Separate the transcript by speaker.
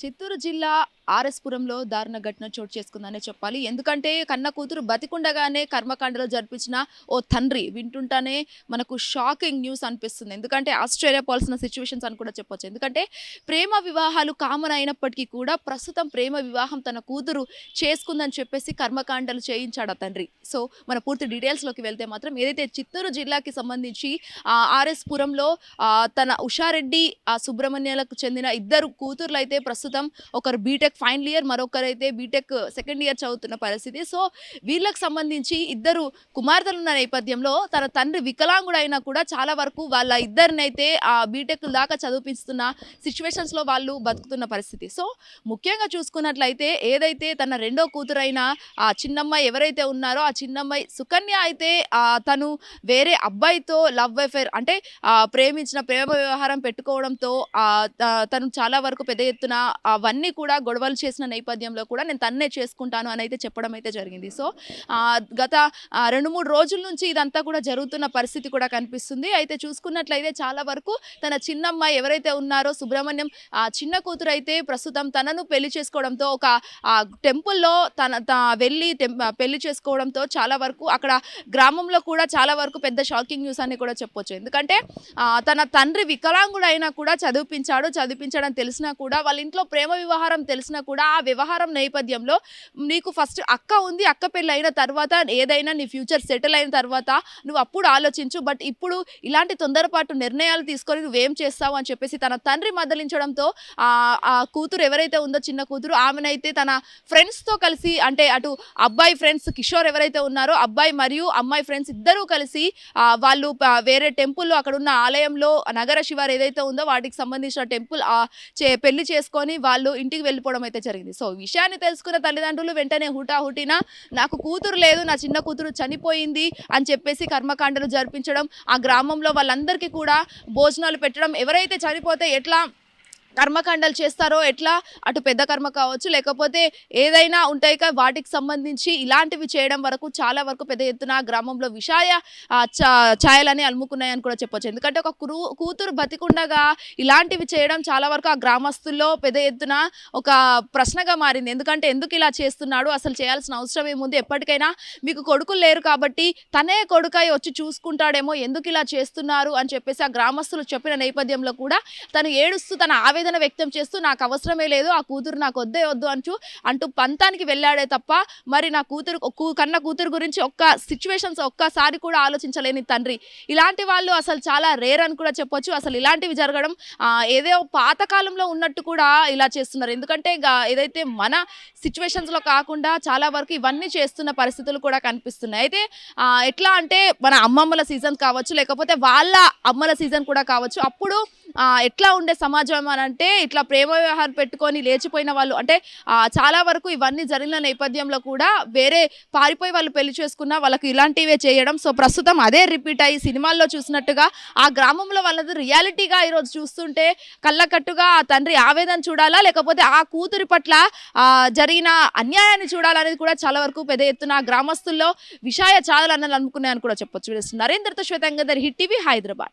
Speaker 1: చిత్తూరు జిల్లా ఆర్ఎస్పురంలో దారుణ ఘటన చోటు చేసుకుందనే చెప్పాలి. ఎందుకంటే కన్న కూతురు బతికుండగానే కర్మకాండలో జరిపించిన ఓ తండ్రి వింటుంటానే మనకు షాకింగ్ న్యూస్ అనిపిస్తుంది. ఎందుకంటే ఆశ్చర్యపోవాల్సిన సిచ్యువేషన్స్ అని కూడా చెప్పొచ్చు. ఎందుకంటే ప్రేమ వివాహాలు కామన్ అయినప్పటికీ కూడా ప్రస్తుతం ప్రేమ వివాహం తన కూతురు చేసుకుందని చెప్పేసి కర్మకాండలు చేయించాడు ఆ తండ్రి. సో మన పూర్తి డీటెయిల్స్లోకి వెళ్తే మాత్రం ఏదైతే చిత్తూరు జిల్లాకి సంబంధించి ఆర్ఎస్పురంలో ఆర్ఎస్ పురంలో తన ఉషారెడ్డి ఆ సుబ్రహ్మణ్యాలకు చెందిన ఇద్దరు కూతుర్లు అయితే ప్రస్తుతం ఒకరు బీటెక్ ఫైనల్ ఇయర్ మరొకరు అయితే బీటెక్ సెకండ్ ఇయర్ చదువుతున్న పరిస్థితి. సో వీళ్ళకి సంబంధించి ఇద్దరు కుమార్తెలు ఉన్న నేపథ్యంలో తన తండ్రి వికలాంగుడైనా కూడా చాలా వరకు వాళ్ళ ఇద్దరిని అయితే ఆ బీటెక్ దాకా చదివిపిస్తున్న సిచ్యువేషన్స్లో వాళ్ళు బతుకుతున్న పరిస్థితి. సో ముఖ్యంగా చూసుకున్నట్లయితే ఏదైతే తన రెండో కూతురైన ఆ చిన్నమ్మాయి ఎవరైతే ఉన్నారో ఆ చిన్నమ్మాయి సుకన్య అయితే తను వేరే అబ్బాయితో లవ్ అఫేర్ అంటే ప్రేమించిన ప్రేమ వ్యవహారం పెట్టుకోవడంతో తను చాలా వరకు పెద్ద ఎత్తున అవన్నీ కూడా గొడవలు చేసిన నేపథ్యంలో కూడా నేను తన్నే చేసుకుంటాను అని అయితే చెప్పడం అయితే జరిగింది. సో గత రెండు మూడు రోజుల నుంచి ఇదంతా కూడా జరుగుతున్న పరిస్థితి కూడా కనిపిస్తుంది. అయితే చూసుకున్నట్లయితే చాలా వరకు తన చిన్నమ్మాయి ఎవరైతే ఉన్నారో సుబ్రహ్మణ్యం ఆ చిన్న కూతురు అయితే ప్రస్తుతం తనను పెళ్ళి చేసుకోవడంతో ఒక టెంపుల్లో తన వెళ్ళి పెళ్ళి చేసుకోవడంతో చాలా వరకు అక్కడ గ్రామంలో కూడా చాలా వరకు పెద్ద షాకింగ్ న్యూస్ అని కూడా చెప్పొచ్చు. ఎందుకంటే తన తండ్రి వికలాంగుడు అయినా కూడా చదివిపించాడు. చదివించడం తెలిసినా కూడా వాళ్ళ ఇంట్లో ప్రేమ వ్యవహారం తెలిసినా కూడా ఆ వ్యవహారం నేపథ్యంలో నీకు ఫస్ట్ అక్క ఉంది అక్క పెళ్ళి అయిన తర్వాత ఏదైనా నీ ఫ్యూచర్ సెటిల్ అయిన తర్వాత నువ్వు అప్పుడు ఆలోచించు. బట్ ఇప్పుడు ఇలాంటి తొందరపాటు నిర్ణయాలు తీసుకొని నువ్వేం చేస్తావు అని చెప్పేసి తన తండ్రి మదలించడంతో ఆ కూతురు ఎవరైతే ఉందో చిన్న కూతురు ఆమెనైతే తన ఫ్రెండ్స్తో కలిసి అంటే అటు అబ్బాయి ఫ్రెండ్స్ కిషోర్ ఎవరైతే ఉన్నారో అబ్బాయి మరియు అమ్మాయి ఫ్రెండ్స్ ఇద్దరూ కలిసి వాళ్ళు వేరే టెంపుల్లో అక్కడ ఉన్న ఆలయంలో నగర శివారు ఏదైతే ఉందో వాటికి సంబంధించిన టెంపుల్ చే పెళ్ళి చేసుకొని వాళ్ళు ఇంటికి వెళ్ళిపోవడం అయితే జరిగింది. సో విషయాన్ని తెలుసుకున్న తల్లిదండ్రులు వెంటనే హుటాహుటిన నాకు కూతురు లేదు నా చిన్న కూతురు చనిపోయింది అని చెప్పేసి కర్మకాండలు జరిపించడం ఆ గ్రామంలో వాళ్ళందరికీ కూడా భోజనాలు పెట్టడం ఎవరైతే చనిపోతే ఎట్లా కర్మకాండలు చేస్తారో ఎట్లా? అటు పెద్ద కర్మ కావచ్చు లేకపోతే ఏదైనా ఉంటాయి కదా వాటికి సంబంధించి ఇలాంటివి చేయడం వరకు చాలా వరకు పెద్ద ఎత్తున ఆ గ్రామంలో విషాయ చా- ఛాయలని అలుముకున్నాయని కూడా చెప్పొచ్చు. ఎందుకంటే ఒక కురు కూతురు బతికుండగా ఇలాంటివి చేయడం చాలా వరకు ఆ గ్రామస్తుల్లో పెద్ద ఎత్తున ఒక ప్రశ్నగా మారింది. ఎందుకంటే ఎందుకు ఇలా చేస్తున్నాడు? అసలు చేయాల్సిన అవసరం ఏముంది? ఎప్పటికైనా మీకు కొడుకులు లేరు కాబట్టి తనే కొడుకై వచ్చి చూసుకుంటాడేమో ఎందుకు ఇలా చేస్తున్నారు అని చెప్పేసి ఆ గ్రామస్తులు చెప్పిన నేపథ్యంలో కూడా తను ఏడుస్తూ తన ఆవేదన వ్యక్తం చేస్తూ నాకు అవసరమే లేదు ఆ కూతురు నాకు వద్దే వద్దు అంచు అంటూ పంతానికి వెళ్ళాడే తప్ప మరి నా కూతురు కన్న కూతురు గురించి ఒక్క సిచ్యువేషన్స్ ఒక్కసారి కూడా ఆలోచించలేని తండ్రి. ఇలాంటి వాళ్ళు అసలు చాలా రేర్ అని కూడా చెప్పొచ్చు. అసలు ఇలాంటివి జరగడం ఏదో పాతకాలంలో ఉన్నట్టు కూడా ఇలా చేస్తున్నారు. ఎందుకంటే ఏదైతే మన సిచ్యువేషన్స్లో కాకుండా చాలా వరకు ఇవన్నీ చేస్తున్న పరిస్థితులు కూడా కనిపిస్తున్నాయి. అయితే ఎట్లా అంటే మన అమ్మమ్మల సీజన్ కావచ్చు లేకపోతే వాళ్ళ అమ్మల సీజన్ కూడా కావచ్చు అప్పుడు ఎట్లా ఉండే సమాజం అని అంటే ఇట్లా ప్రేమ వ్యవహారం పెట్టుకొని లేచిపోయిన వాళ్ళు. అంటే చాలా వరకు ఇవన్నీ జరిగిన నేపథ్యంలో కూడా వేరే పారిపోయి వాళ్ళు పెళ్ళి చేసుకున్న వాళ్ళకి ఇలాంటివే చేయడం. సో ప్రస్తుతం అదే రిపీట్ అయ్యి సినిమాల్లో చూసినట్టుగా ఆ గ్రామంలో వాళ్ళది రియాలిటీగా ఈరోజు చూస్తుంటే కళ్ళకట్టుగా ఆ తండ్రి ఆవేదన చూడాలా లేకపోతే ఆ కూతురి పట్ల జరిగిన అన్యాయాన్ని చూడాలనేది కూడా చాలా వరకు పెద్ద ఎత్తున గ్రామస్తుల్లో విషాయ అన్నది అనుకున్నాయని కూడా చెప్పొచ్చు. నరేంద్రతో శ్వేతంగర్ hit TV Hyderabad.